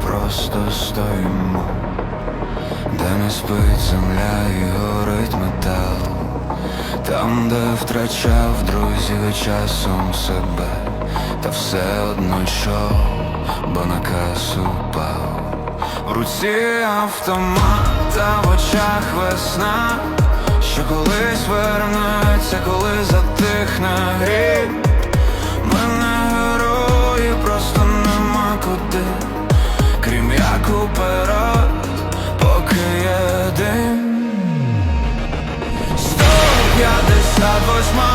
просто стоїмо, де не спить земля і горить метал, там, де втрачав друзів і часом себе, та все одно йшов, бо наказ упав. В руці автомат, а в очах весна, що колись вернеться, коли затихне гріх. 158 зв'ясай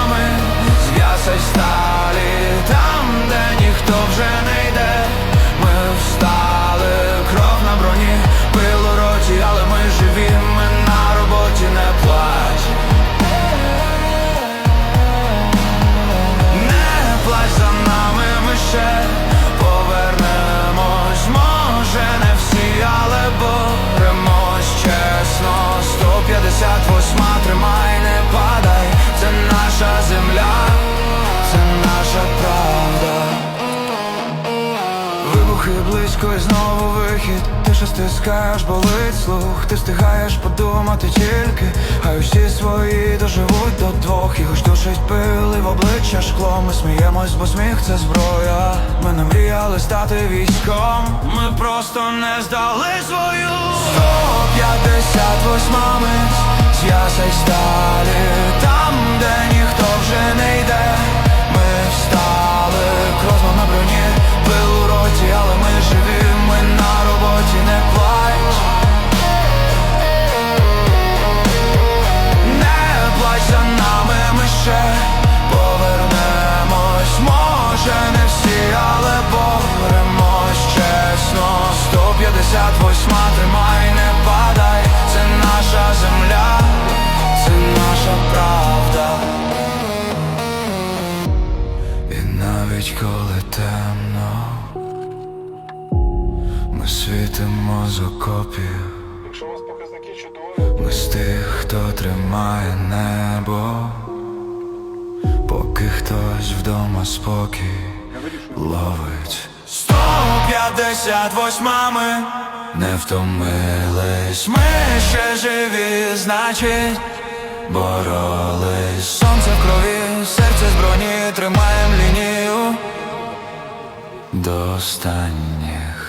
Вибухи близько і знову вихід. Ти що стискаєш, болить слух. Ти встигаєш подумати тільки Хай усі свої доживуть до двох. І хоч душить пили в обличчя шкло. Ми сміємось, бо сміх це зброя. Ми не мріяли стати військом. Ми просто не здали свою. 158 158 тримай, не падай, це наша земля, це наша правда. І навіть коли темно, ми світимо з окопів, ми з тих, хто тримає небо, поки хтось вдома спокій ловить. 158 ми не втомились, ми ще живі, значить. Боролись сонце в крові, серце з броні, тримаєм лінію до останніх